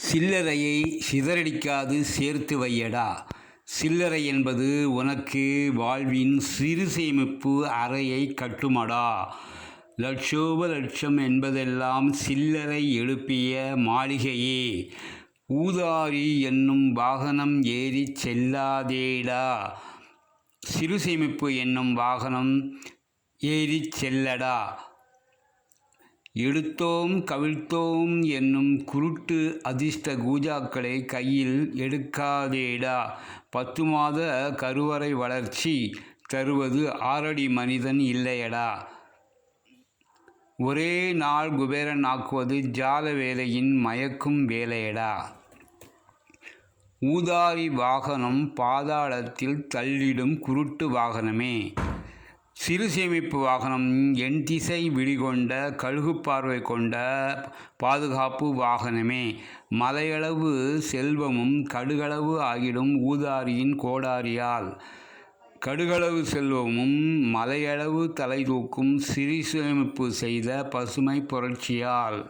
சில்லறையை சிதறடிக்காது சேர்த்து வையடா. சில்லறை என்பது உனக்கு வாழ்வின் சிறு சேமிப்பு அறையை கட்டுமடா. லட்சோப லட்சம் என்பதெல்லாம் சில்லறை எழுப்பிய மாளிகையே. ஊதாரி என்னும் வாகனம் ஏறிச் செல்லாதேடா. சிறு சேமிப்பு என்னும் வாகனம் ஏறிச் செல்லடா. எடுத்தோம் கவிழ்த்தோம் என்னும் குருட்டு அதிர்ஷ்ட கூஜாக்களை கையில் எடுக்காதேடா. பத்து மாத கருவறை வளர்ச்சி தருவது ஆறடி மனிதன் இல்லையடா. ஒரே நாள் குபேரன் ஆக்குவது ஜால வேலையின் மயக்கும் வேலையடா. ஊதாரி வாகனம் பாதாளத்தில் தள்ளிடும் குருட்டு வாகனமே. சிறு சேமிப்பு வாகனம் என் திசை விழிகொண்ட கழுகு பார்வை கொண்ட பாதுகாப்பு வாகனமே. மலையளவு செல்வமும் கடுகளவு ஆகிடும் ஊதாரியின் கோடாரியால். கடுகளவு செல்வமும் மலையளவு தலை தூக்கும் சிறு சேமிப்பு செய்த பசுமை புரட்சியால்.